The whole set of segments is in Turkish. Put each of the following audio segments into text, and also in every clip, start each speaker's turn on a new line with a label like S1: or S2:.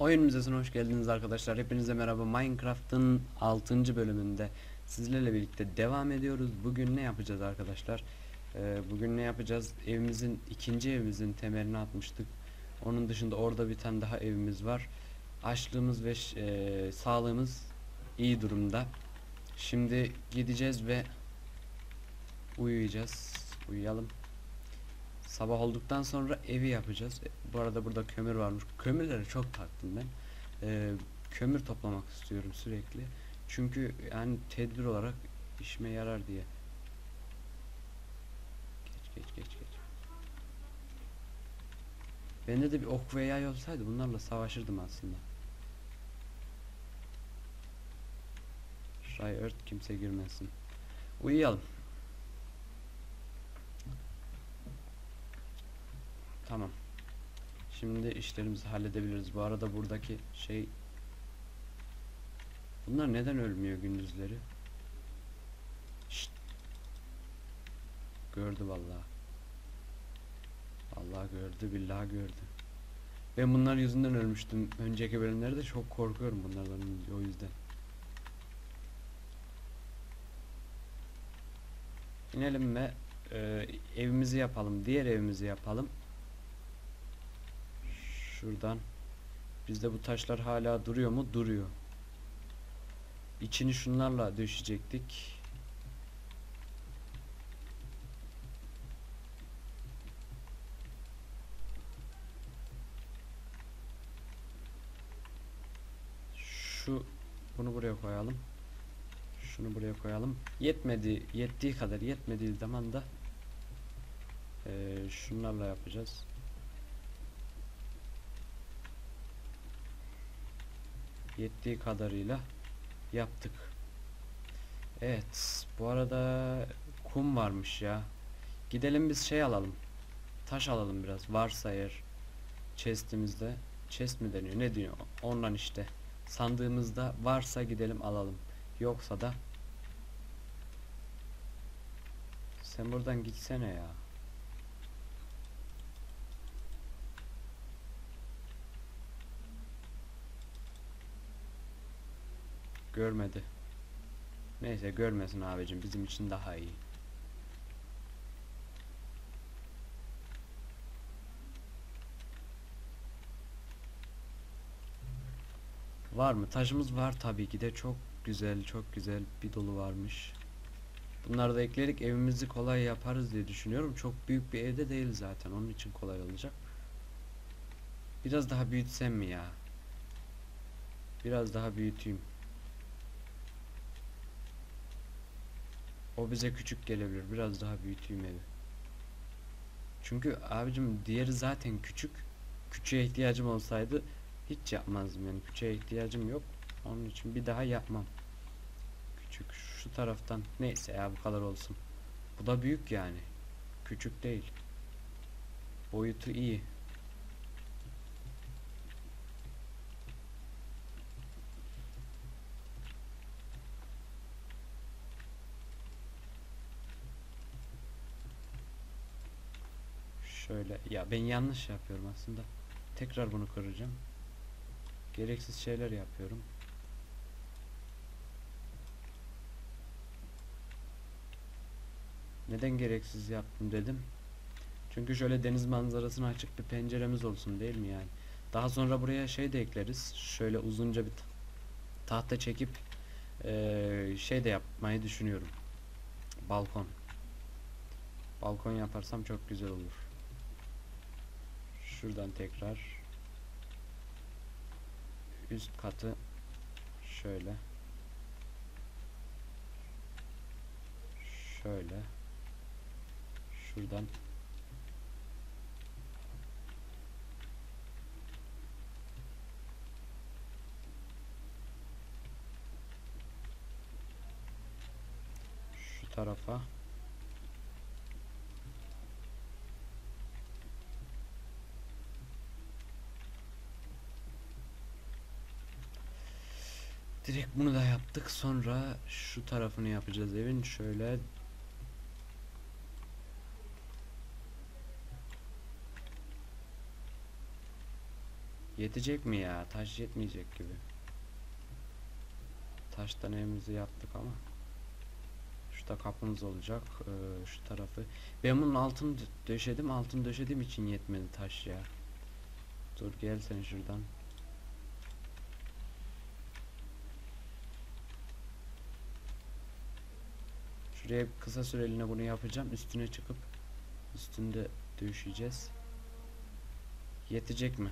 S1: Oyun Müzesi'ne hoş geldiniz arkadaşlar. Hepinize merhaba. Minecraft'ın 6. bölümünde sizlerle birlikte devam ediyoruz. Bugün ne yapacağız arkadaşlar? Ee, bugün ne yapacağız? Evimizin ikinci evimizin temelini atmıştık. Onun dışında orada bir tane daha evimiz var. Açlığımız ve e, sağlığımız iyi durumda. Şimdi gideceğiz ve uyuyacağız. Uyuyalım. Sabah olduktan sonra evi yapacağız. E, Bu arada burada kömür varmış. Kömürlere çok taktım ben. Ee, kömür toplamak istiyorum sürekli. Çünkü yani tedbir olarak işime yarar diye. Geç geç geç geç. Bende de bir ok ve yay olsaydı bunlarla savaşırdım aslında. Ray ört kimse girmesin. Uyuyalım. Tamam. Şimdi işlerimizi halledebiliriz. Bu arada buradaki şey Bunlar neden ölmüyor gündüzleri? Şşt. Gördü vallahi. Vallahi gördü, billahi gördü. Ben bunlar yüzünden ölmüştüm. Önceki bölümlerde çok korkuyorum bunlardan o yüzden. İnelim ve e, evimizi yapalım. Diğer evimizi yapalım. Şuradan. Bizde bu taşlar hala duruyor mu? Duruyor. İçini şunlarla döşecektik. Şu bunu buraya koyalım. Şunu buraya koyalım. Yetmedi, yettiği kadar yetmediği zaman da eee, şunlarla yapacağız. Yettiği kadarıyla yaptık. Evet, bu arada kum varmış ya. Gidelim biz şey alalım. Taş alalım biraz. Varsa eğer chest'imizde. Chest mi deniyor? Ne diyor? Ondan işte. Sandığımızda varsa gidelim alalım. Yoksa da sen buradan gitsene ya. Görmedi. Neyse görmesin abicim bizim için daha iyi. Var mı? Taşımız var tabii ki de çok güzel çok güzel bir dolu varmış. Bunları da eklerik evimizi kolay yaparız diye düşünüyorum. Çok büyük bir evde değil zaten onun için kolay olacak. Biraz daha büyütsem mi ya? Biraz daha büyüteyim. O bize küçük gelebilir. Biraz daha büyüteyim evi. Çünkü abicim diğeri zaten küçük. Küçüğe ihtiyacım olsaydı hiç yapmazdım yani. Küçüğe ihtiyacım yok. Onun için bir daha yapmam. Küçük şu taraftan. Neyse ya bu kadar olsun. Bu da büyük yani. Küçük değil. Boyutu iyi. Şöyle ya ben yanlış yapıyorum aslında. Tekrar bunu kıracağım. Gereksiz şeyler yapıyorum. Neden gereksiz yaptım dedim. Çünkü şöyle deniz manzarasına açık bir penceremiz olsun değil mi yani? Daha sonra buraya şey de ekleriz. Şöyle uzunca bir ta- tahta çekip eee, şey de yapmayı düşünüyorum. Balkon. Balkon yaparsam çok güzel olur. Şuradan tekrar. Üst katı şöyle. Şöyle. Şuradan. Şu tarafa Direkt bunu da yaptık. Sonra şu tarafını yapacağız evin. Şöyle Yetecek mi ya? Taş yetmeyecek gibi. Taştan evimizi yaptık ama. Şurada kapımız olacak. Ee, şu tarafı. Ben bunun altını dö- döşedim. Altını döşediğim için yetmedi taş ya. Dur gel sen şuradan. Şuraya kısa süreliğine bunu yapacağım. Üstüne çıkıp üstünde döşeyeceğiz. Yetecek mi?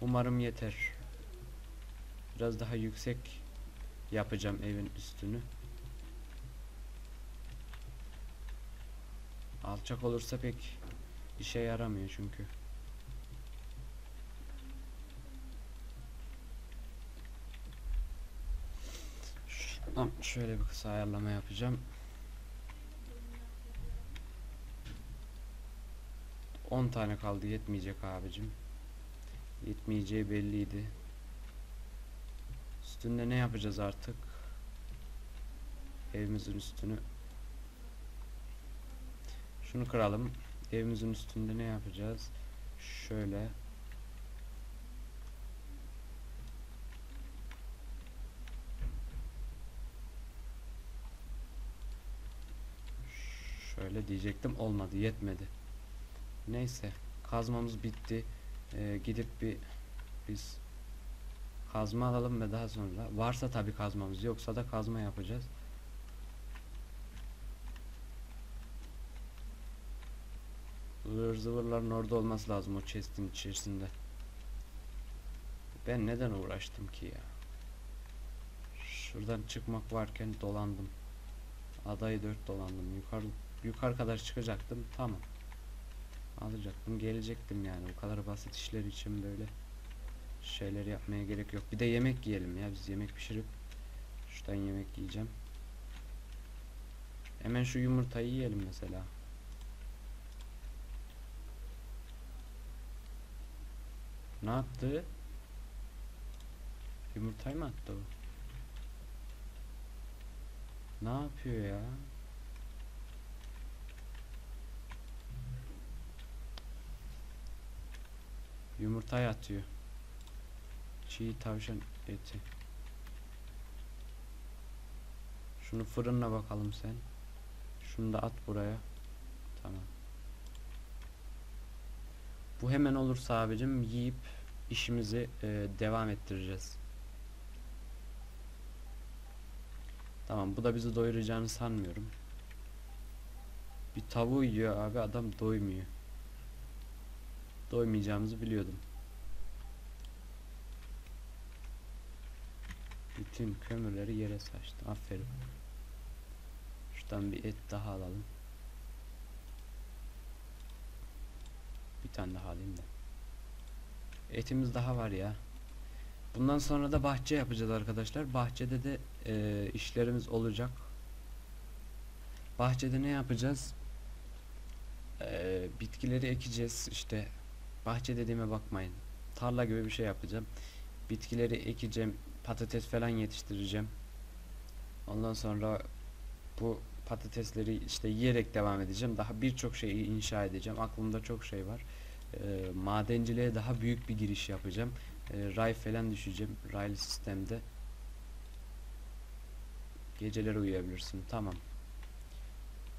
S1: Umarım yeter. Biraz daha yüksek yapacağım evin üstünü. Alçak olursa pek işe yaramıyor çünkü. Tamam şöyle bir kısa ayarlama yapacağım. 10 tane kaldı yetmeyecek abicim. Yetmeyeceği belliydi. Üstünde ne yapacağız artık? Evimizin üstünü Şunu kıralım. Evimizin üstünde ne yapacağız? Şöyle Şöyle diyecektim olmadı yetmedi. Neyse kazmamız bitti. Ee, gidip bir biz kazma alalım ve daha sonra varsa tabi kazmamız yoksa da kazma yapacağız. Zıvır zıvırların orada olması lazım o chest'in içerisinde. Ben neden uğraştım ki ya? Şuradan çıkmak varken dolandım. Adayı dört dolandım. Yukarı yukarı kadar çıkacaktım. Tamam. Alacaktım, gelecektim yani. O kadar basit işler için böyle şeyleri yapmaya gerek yok. Bir de yemek yiyelim ya. Biz yemek pişirip şuradan yemek yiyeceğim. Hemen şu yumurtayı yiyelim mesela. Ne yaptı? Yumurtayı mı attı o? Ne yapıyor ya? Yumurtayı atıyor. Çiğ tavşan eti. Şunu fırınla bakalım sen. Şunu da at buraya. Tamam. Bu hemen olursa abicim yiyip işimizi e, devam ettireceğiz. Tamam bu da bizi doyuracağını sanmıyorum. Bir tavuğu yiyor abi adam doymuyor. Doymayacağımızı biliyordum. Bütün kömürleri yere saçtı. Aferin. Şuradan bir et daha alalım. Bir tane daha alayım da. Etimiz daha var ya. Bundan sonra da bahçe yapacağız arkadaşlar. Bahçede de e, işlerimiz olacak. Bahçede ne yapacağız? E, bitkileri ekeceğiz. İşte bahçe dediğime bakmayın. Tarla gibi bir şey yapacağım. Bitkileri ekeceğim. Patates falan yetiştireceğim. Ondan sonra bu patatesleri işte yiyerek devam edeceğim. Daha birçok şeyi inşa edeceğim. Aklımda çok şey var. E, madenciliğe daha büyük bir giriş yapacağım. E, ray falan düşeceğim. Raylı sistemde. Geceleri uyuyabilirsin. Tamam.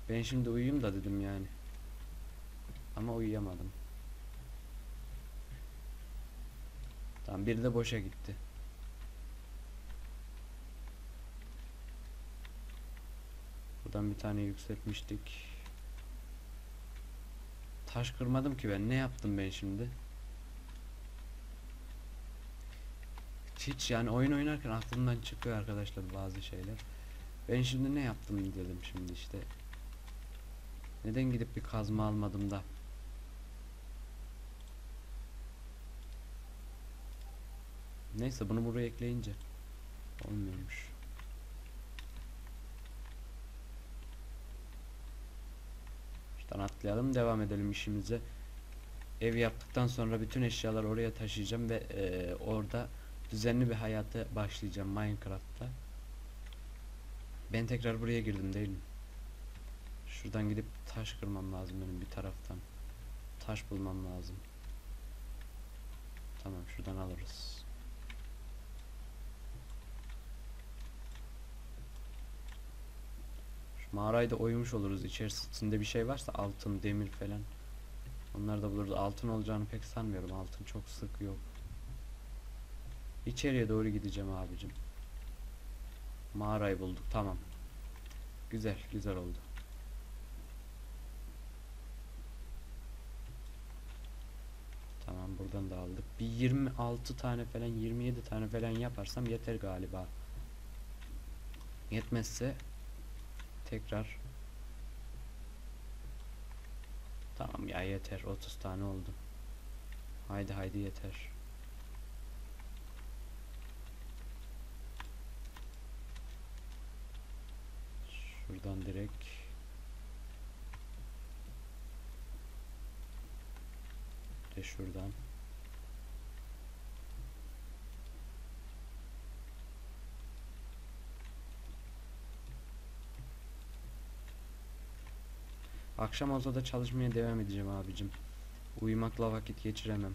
S1: Ben şimdi uyuyayım da dedim yani. Ama uyuyamadım. Tamam bir de boşa gitti. Buradan bir tane yükseltmiştik. Taş kırmadım ki ben. Ne yaptım ben şimdi? Hiç yani oyun oynarken aklımdan çıkıyor arkadaşlar bazı şeyler. Ben şimdi ne yaptım dedim şimdi işte. Neden gidip bir kazma almadım da? Neyse bunu buraya ekleyince olmuyormuş. Şuradan atlayalım devam edelim işimize. Ev yaptıktan sonra bütün eşyaları oraya taşıyacağım ve e, orada düzenli bir hayata başlayacağım Minecraft'ta. Ben tekrar buraya girdim değil mi? Şuradan gidip taş kırmam lazım benim bir taraftan. Taş bulmam lazım. Tamam şuradan alırız. Mağarayı da oymuş oluruz. İçerisinde bir şey varsa altın, demir falan. Onları da buluruz. Altın olacağını pek sanmıyorum. Altın çok sık yok. İçeriye doğru gideceğim abicim. Mağarayı bulduk. Tamam. Güzel, güzel oldu. Tamam buradan da aldık. Bir 26 tane falan 27 tane falan yaparsam yeter galiba. Yetmezse tekrar Tamam ya yeter 30 tane oldu. Haydi haydi yeter. Şuradan direkt de şuradan Akşam olsa da çalışmaya devam edeceğim abicim. Uyumakla vakit geçiremem.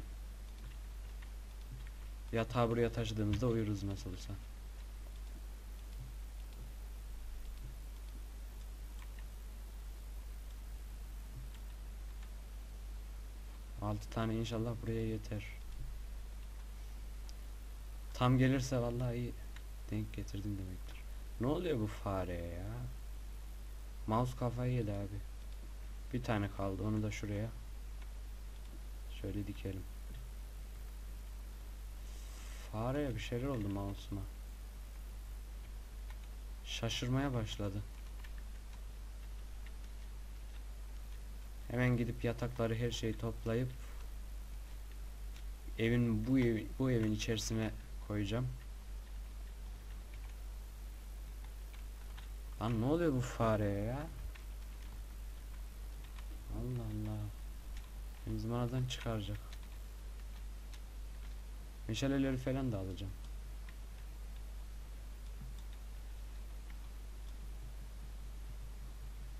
S1: Yatağı buraya taşıdığımızda uyuruz nasıl olsa. Altı tane inşallah buraya yeter. Tam gelirse vallahi iyi denk getirdim demektir. Ne oluyor bu fareye ya? Mouse kafayı yedi abi. Bir tane kaldı onu da şuraya. Şöyle dikelim. Fareye bir şeyler oldu mouse'uma. Şaşırmaya başladı. Hemen gidip yatakları her şeyi toplayıp evin bu ev, bu evin içerisine koyacağım. Lan ne oluyor bu fareye ya? Allah Allah. Beni zıvanadan çıkaracak. Meşaleleri falan da alacağım.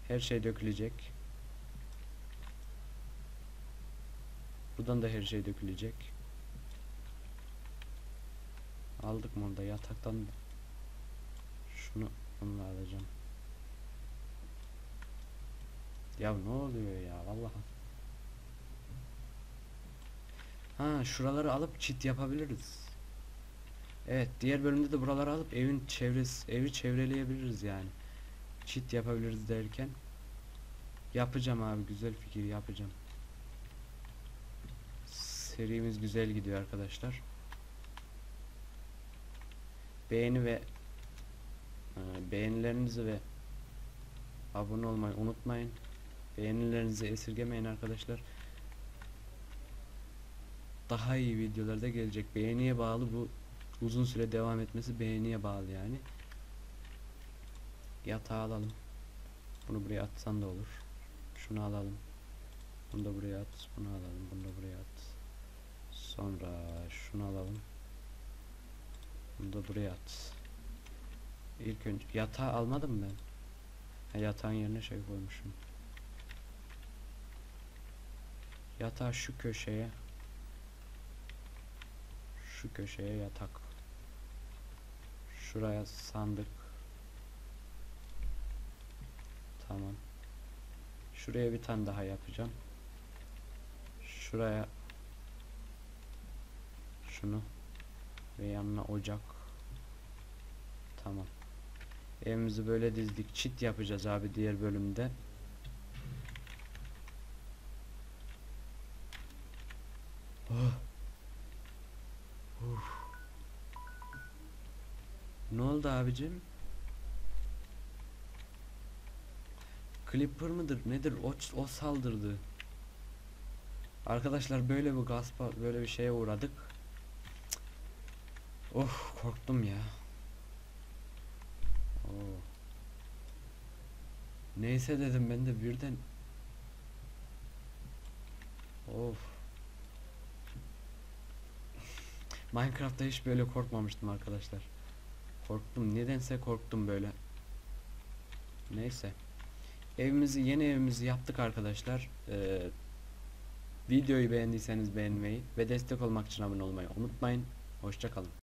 S1: Her şey dökülecek. Buradan da her şey dökülecek. Aldık mı orada yataktan şunu bununla alacağım. Ya ne oluyor ya vallahi. Ha şuraları alıp çit yapabiliriz. Evet diğer bölümde de buraları alıp evin çevresi evi çevreleyebiliriz yani. Çit yapabiliriz derken yapacağım abi güzel fikir yapacağım. Serimiz güzel gidiyor arkadaşlar. Beğeni ve e, beğenilerinizi ve abone olmayı unutmayın. Beğenilerinizi esirgemeyin arkadaşlar. Daha iyi videolarda gelecek. Beğeniye bağlı bu uzun süre devam etmesi beğeniye bağlı yani. Yatağı alalım. Bunu buraya atsan da olur. Şunu alalım. Bunu da buraya at. Bunu alalım. Bunu da buraya at. Sonra şunu alalım. Bunu da buraya at. İlk önce yatağı almadım ben. Ha, yatağın yerine şey koymuşum. Yatağı şu köşeye şu köşeye yatak. Şuraya sandık. Tamam. Şuraya bir tane daha yapacağım. Şuraya şunu ve yanına ocak. Tamam. Evimizi böyle dizdik. Çit yapacağız abi diğer bölümde Oldu abicim? Clipper mıdır nedir o, o saldırdı. Arkadaşlar böyle bir gaspa böyle bir şeye uğradık. Oh korktum ya. Oh. Neyse dedim ben de birden. Of. Minecraft'ta hiç böyle korkmamıştım arkadaşlar. Korktum. Nedense korktum böyle. Neyse. Evimizi yeni evimizi yaptık arkadaşlar. Ee, Videoyu beğendiyseniz beğenmeyi ve destek olmak için abone olmayı unutmayın. Hoşçakalın.